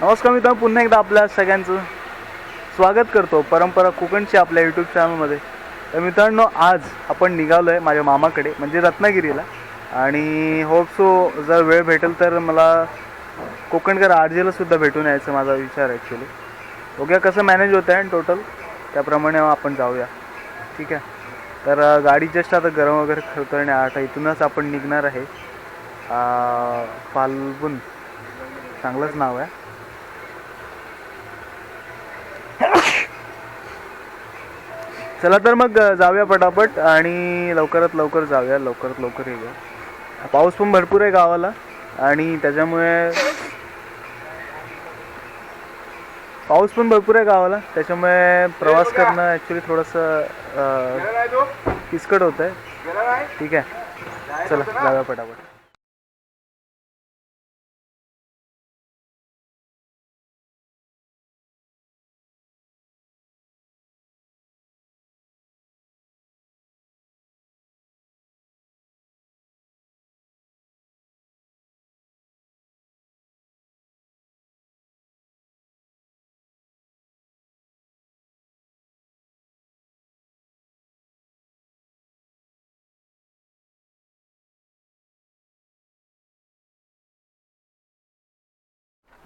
नमस्कार मित्रांनो पुन्हा एकदा आपल्या सगळ्यांचं स्वागत करतो. परंपरा कोकणची आपल्या यूट्यूब चॅनलमध्ये तर मित्रांनो आज आपण निघालो आहे माझ्या मामाकडे म्हणजे रत्नागिरीला. आणि होप सो जर वेळ भेटेल तर मला कोकणकर आरजेला सुद्धा भेटून यायचं माझा विचार ॲक्च्युली बघूया कसं मॅनेज होतं आहे टोटल त्याप्रमाणे आपण जाऊया. ठीक आहे? तर गाडी जस्ट आता गरम वगैरे करतो आणि आहे इथूनच आपण निघणार आहे. फाल्गुन. चांगलंच नाव आहे. चला तर मग जाऊया पटापट आणि लवकरात लवकर जाऊया लवकरात लवकर येऊया. पाऊस पण भरपूर आहे गावाला आणि त्याच्यामुळे पाऊस पण भरपूर आहे गावाला. त्याच्यामुळे प्रवास करणं ॲक्च्युली थोडंसं किचकट होतं आहे ठीक आहे. चला जाऊया पटापट.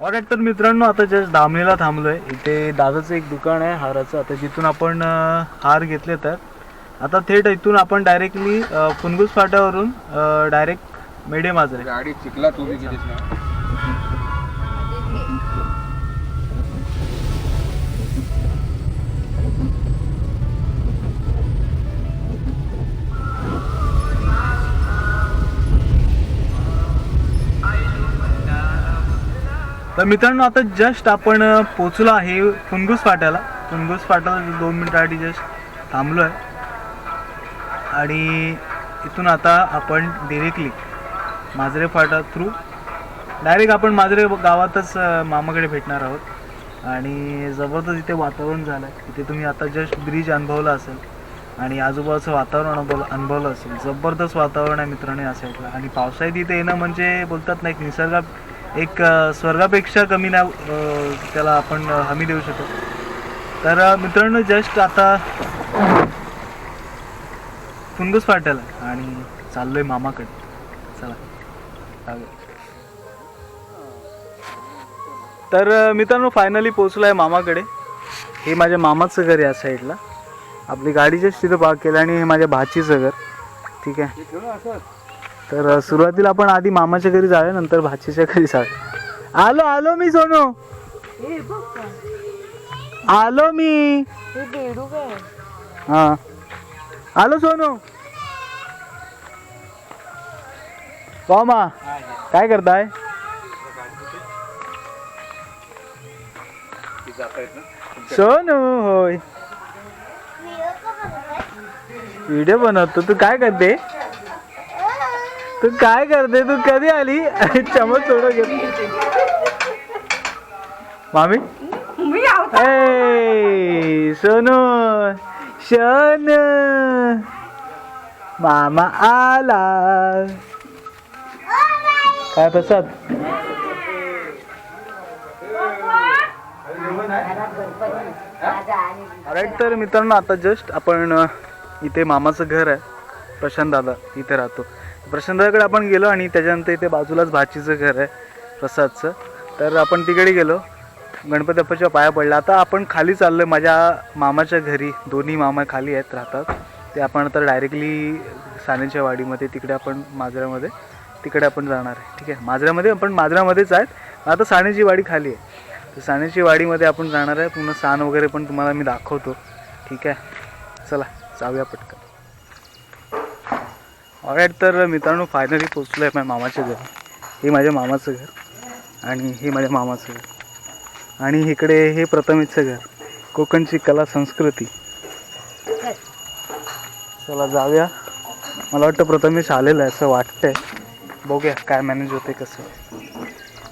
ऑलराईट तर मित्रांनो आता जस्ट दामणीला थांबलोय. इथे दादाचं एक दुकान आहे हाराचं. आता जिथून आपण हार घेतले तर. आता थेट इथून आपण डायरेक्टली फुनगुस फाट्यावरून डायरेक्ट मेडे माजरे. गाडी चिखलात उभी केलीस ना. मित्रांनो आता जस्ट आपण पोचलो आहे फुनगुस फाट्याला. फुनगुस फाट्याला दोन मिनिटासाठी जस्ट थांबलो आहे आणि इथून आता आपण डिरेक्टली माजरे फाटा थ्रू डायरेक्ट आपण माजरे गावातच मामाकडे भेटणार आहोत. आणि जबरदस्त इथे वातावरण झालं आहे इथे तुम्ही आता जस्ट ब्रिज अनुभवला असेल. आणि आजूबाजूचं वातावरण अनुभव अनुभवलं असेल. जबरदस्त वातावरण आहे मित्रांनी या साईडला आणि पावसाळ्यात इथे येणं म्हणजे बोलतात ना एक निसर्गात एक स्वर्गापेक्षा कमी नाही त्याला आपण हमी देऊ शकतो. तर मित्रांनो जस्ट आता फुनगुस फाट्याला आणि चाललोय मामाकडे. चला. तर मित्रांनो फायनली पोचलो आहे मामाकडे. हे माझ्या मामाचं घर आहे या साईडला आपली गाडी जस्ट तिथं पार्क केलं आणि हे माझ्या भाचीचं घर. ठीक आहे? तर सुरुवातीला आपण आधी मामाच्या घरी जाऊया नंतर भाचीच्या घरी जाऊया. आलो आलो मी सोनू. आलो मी. हा आलो सोनू. मा काय करताय? सोनू होय. व्हिडिओ बनवतो. तू काय करते? तू काय करते? तू कधी आली? चमच सोडून घेत. मामी? ए सोनू शन मामा आला. काय प्रसाद? राईट तर मित्रांनो आता जस्ट आपण अ, इथे मामाचं घर आहे. प्रशांत दादा इथे राहतो. प्रशांताकडे आपण गेलो आणि त्याच्यानंतर इथे बाजूलाच भाचीचं घर आहे प्रसादचं. तर आपण तिकडे गेलो. गणपती बाप्पाच्या पाया पडला. आता आपण खाली चाललो माझ्या मामाच्या घरी. दोन्ही मामा खाली आहेत राहतात. ते आपण आता डायरेक्टली सानेच्या वाडीमध्ये तिकडे आपण माजऱ्यामध्ये तिकडे आपण जाणार आहे. ठीक आहे? माजऱ्यामध्ये आपण माजऱ्यामध्येच आहेत. आता सानेची वाडी खाली आहे. तर सानेची वाडीमध्ये आपण जाणार आहे. पुन्हा साण वगैरे पण तुम्हाला मी दाखवतो. ठीक आहे? चला जाऊया पटकन. ऑलराईट तर मित्रांनो फायनली पोचलो आहे माझ्या मामाच्या घर. हे माझ्या मामाचं घर आणि हे माझ्या मामाचं घर. आणि इकडे हे प्रथमेशचं घर. कोकणची कला संस्कृती. चला जाऊया. मला वाटतं प्रथमेश आलेलं आहे असं वाटतंय. बघूया काय मॅनेज होते कसं.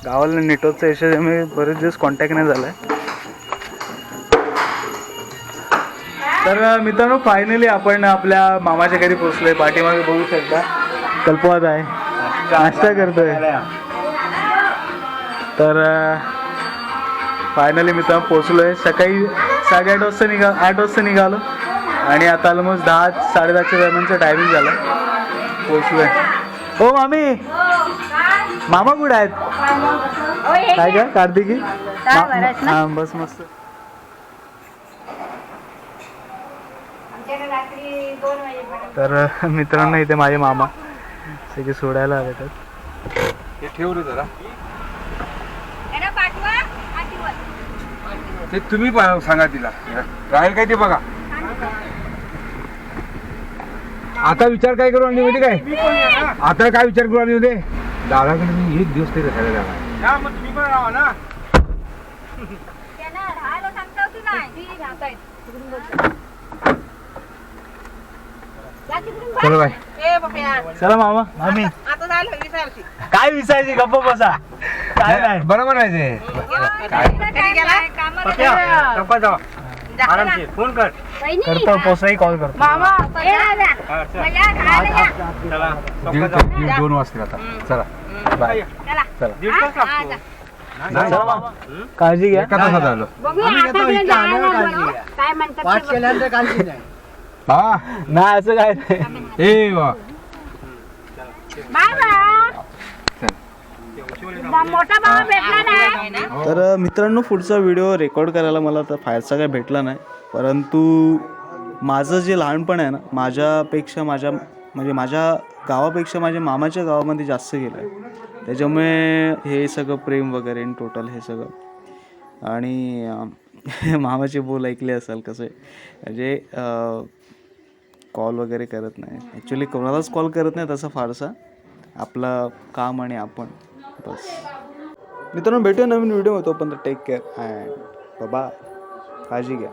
गावाला नेटवर्कचा याच्यामुळे बरेच दिवस कॉन्टॅक्ट नाही झाला आहे तर मित्रांनो फायनली आपण आपल्या मामाच्या घरी पोहोचलोय. पाठीमागे बघू शकता. कल्पवाद आहे. नाश्ता करतोय. तर फायनली मित्रांनो पोचलो आहे सकाळी साडेआठ वाजता निघा आठ वाजता निघालो. आणि आता ऑलमोस्ट दहा साडेदहाच्या दरम्यानचा टायमिंग झाला. पोचलो आहे हो मामी! मामा कुठे आहेत? काय काय कार्तिकी? हा बस मस्त. तर मित्रांनो इथे माझे मामा. सगळे सोडायला आले तर. हे ठेव रे जरा. ते तुम्ही सांगा तिला. राहील काय ते बघा. आता विचार काय करू आणि माहिती काय? आता? काय विचार करू आणि होते दादाकडे मी एक दिवस तरी राहायला जाणार मग तुम्ही पण राहा ना त्यांना राहायला सांगता होती नाही. ती राहतायत. तिकडून बोलतो. जा तिकडून बाहेर. चलो बाय. चला मामा. मामी. काय विसायची गप्प बसा. काय नाही बरोबर आहे ते. आरामशीर. फोन कर. करतो पोसाही कॉल करतो. दीड दोन वाजतील आता. चला. बाय. चला. मामा. काळजी घ्या. एका तासात आलो. काय म्हणतात ते बघू. हा? नाही असं काय नाही. ए वा. Bye bye. बा- मोठा भाऊ भेटला नाही तर मित्रांनो पुढचा व्हिडिओ रेकॉर्ड करायला मला तर फारसा काय भेटला नाही. परंतु माझं जे लहानपण आहे ना माझ्यापेक्षा माझ्या म्हणजे माझ्या गावापेक्षा माझ्या मामाच्या गावामध्ये जास्त गेलं आहे त्याच्यामुळे हे सगळं प्रेम वगैरे टोटल हे सगळं. आणि मामाचे बोल ऐकले असाल कसे? म्हणजे कॉल वगैरे करत नाही. ॲक्च्युली कोणालाच कॉल करत नाही तसा फारसा. आपलं काम आणि आपण. बस. मित्रांनो भेटूया नवीन व्हिडिओ तोपर्यंत टेक केअर अँड बाबा काळजी घ्या.